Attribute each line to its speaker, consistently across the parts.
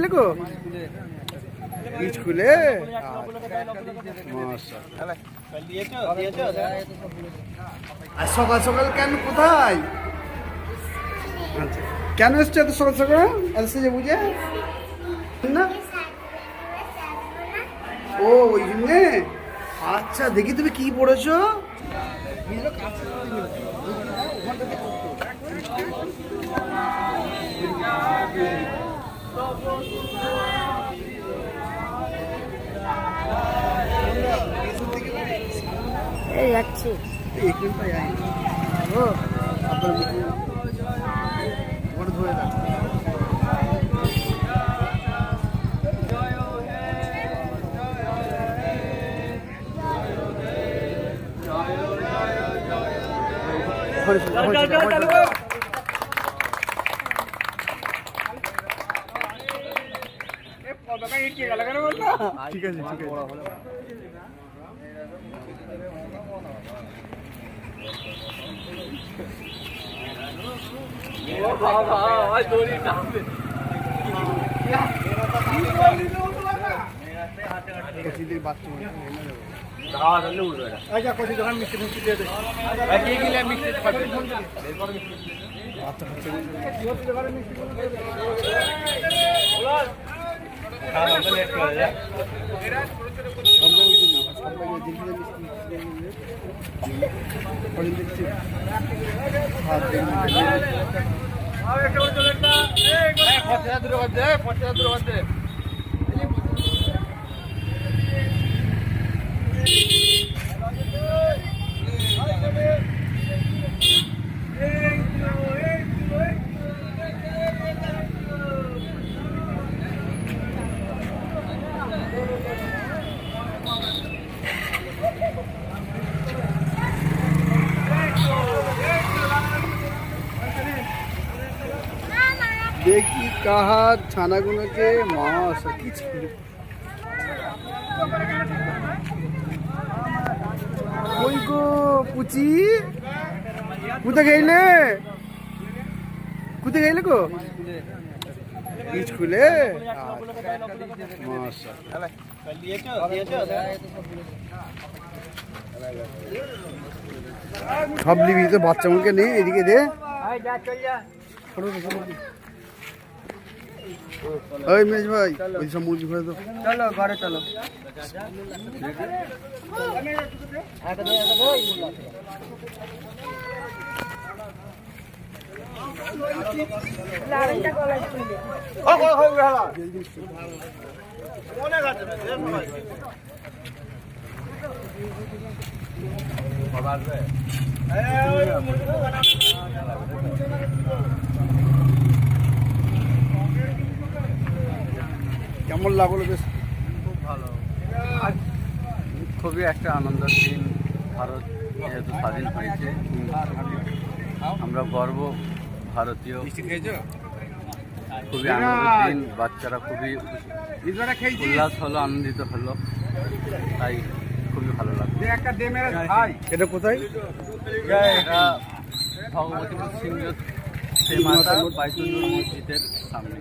Speaker 1: গেলে গো? স্কুলে? মাশাআল্লাহ। আর সকাল সকাল কেন, কোথায়? আচ্ছা। কেন এসছো এত সকাল সকাল? এত সেজে বুঝে? না? ও, ওই জন্যে? আচ্ছা দেখি তুমি কি পড়েছো?
Speaker 2: এই যাচ্ছি।
Speaker 1: এখানটায় আয়। ও, আপনার ঠিক আছে ঠিক আছে দেবো। আচ্ছা, কচি দোকান মিষ্টি মিষ্টি দিয়ে দে। বাচ্চা খাচ্ছে না। আমরা ওই জন্য, সবাই ওই দেখি যে মিষ্টি মিষ্টি দিয়ে দূরে যাবে। কদিন দেখছি? হাত দিয়ে নিয়ে দেখি কাহার ছানাগুলোকে মাস কি ছিল? কই গো পুচি? কোথায় গেলে? কোথায় গেলে গো? স্কুলে? সব নিবি তো বাচ্চা মুখে নেই এদিকে দে। ওই মেজ ভাই ওই সব মুরগি ঘরে তো
Speaker 2: চলো ঘরে চলো।
Speaker 1: কেমন লাগল বেশ।
Speaker 3: খুব ভালো। আজ খুবই একটা আনন্দের দিন ভারত যেহেতু স্বাধীন হয়েছে। আমরা গর্ব ভারতীয়। খুবই আনন্দের দিন বাচ্চারা খুবই উল্লাস হলো আনন্দিত হলো। তাই খুবই ভালো লাগল।
Speaker 1: এটা কোথায়?
Speaker 3: এটা ভগবতীপুর সিংহ মাতা বাইতুল্লুর মসজিদের সামনে।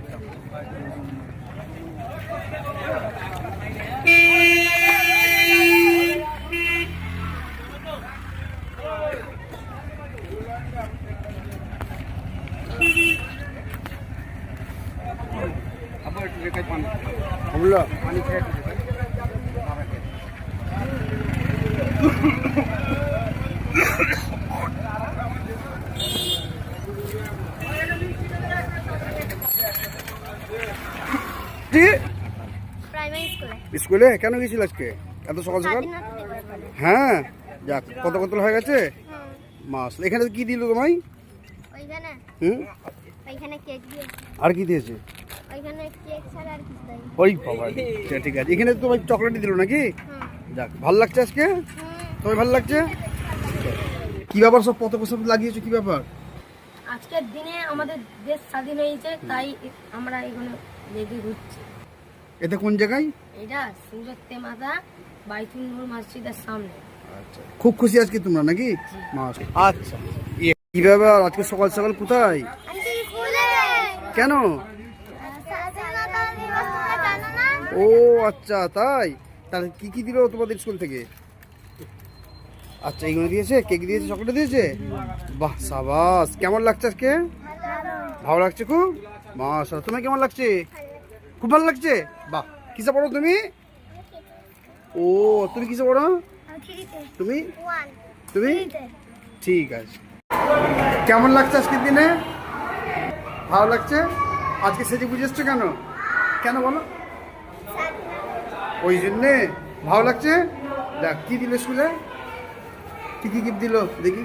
Speaker 1: হামলা
Speaker 4: প্রাইমারি স্কুলে
Speaker 1: স্কুলে? কেন গেছিল আজকে? এত সকাল সকাল। হ্যাঁ? যাক কত কত হয়ে গেছে? মাস। এখানে কি দিল তোমায়? হুম?
Speaker 4: ওইখানে কেক দিয়ে।
Speaker 1: আর কি দিয়েছে?
Speaker 4: ওইখানে কেক ছাড়া আর কিছু দেয়নি।
Speaker 1: ওই বাবা আচ্ছা, ঠিক আছে। এখানে তো তোমায় চকলেটই দিল নাকি? যাক ভালো লাগছে আজকে? তোমায় ভালো লাগছে? কি ব্যাপার সব পতাকা সব লাগিয়েছো? কি ব্যাপার?
Speaker 2: আজকের দিনে আমাদের দেশ স্বাধীন হয়েছে তাই আমরা এখানে রেডি ঘুরছি।
Speaker 1: এটা কোন জায়গায়?
Speaker 2: এটা সিংহতে মাতা বাইতুল নূর মসজিদের সামনে।
Speaker 1: আচ্ছা। খুব খুশি আজকে তোমরা নাকি? আচ্ছা। কি ব্যাপার আজকে সকাল সকাল কোথায়? কেন? ও আচ্ছা তাই? তাহলে কি কি দিলো তোমাদের স্কুল থেকে? আচ্ছা এইগুলো দিয়েছে? কেক দিয়েছে? চকলেট দিয়েছে? বাহ সাবাস। কেমন লাগছে আজকে? ভালো লাগছে খুব? মাশা তোমার কেমন লাগছে? খুব ভালো লাগছে? বাহ কিসে পড়ো তুমি? ও, তুমি কিসে পড়ো? তুমি? তুমি? ঠিক আছে। কেমন লাগছে আজকের দিনে? ভালো লাগছে? আজকে সেজে বুঝে এসছো কেন? কেন বলো? ওই জন্যে। ভালো লাগছে? দেখ, কি দিল স্কুলে? কি কি গিফট দিল? দেখি।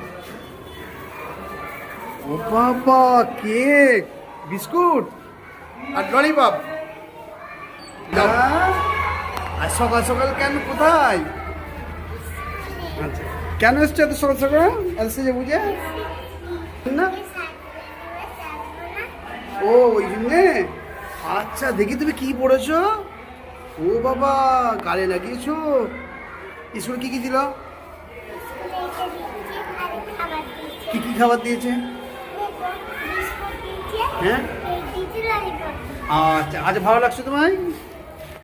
Speaker 1: ও বাবা, কেক! বিস্কুট আর ললিপপ। আর সকাল সকাল কেন কোথায়? আচ্ছা। কেন এসছো এত সকাল সকাল? এত সেজে বুঝে? না? ও ওই জন্যে? আচ্ছা দেখি তুমি কি পড়েছো? ও বাবা গালে লাগিয়েছো? স্কুল কি কি দিল কি কি খাবার দিয়েছে? হ্যাঁ? আচ্ছা আজ ভালো লাগছে তোমায়?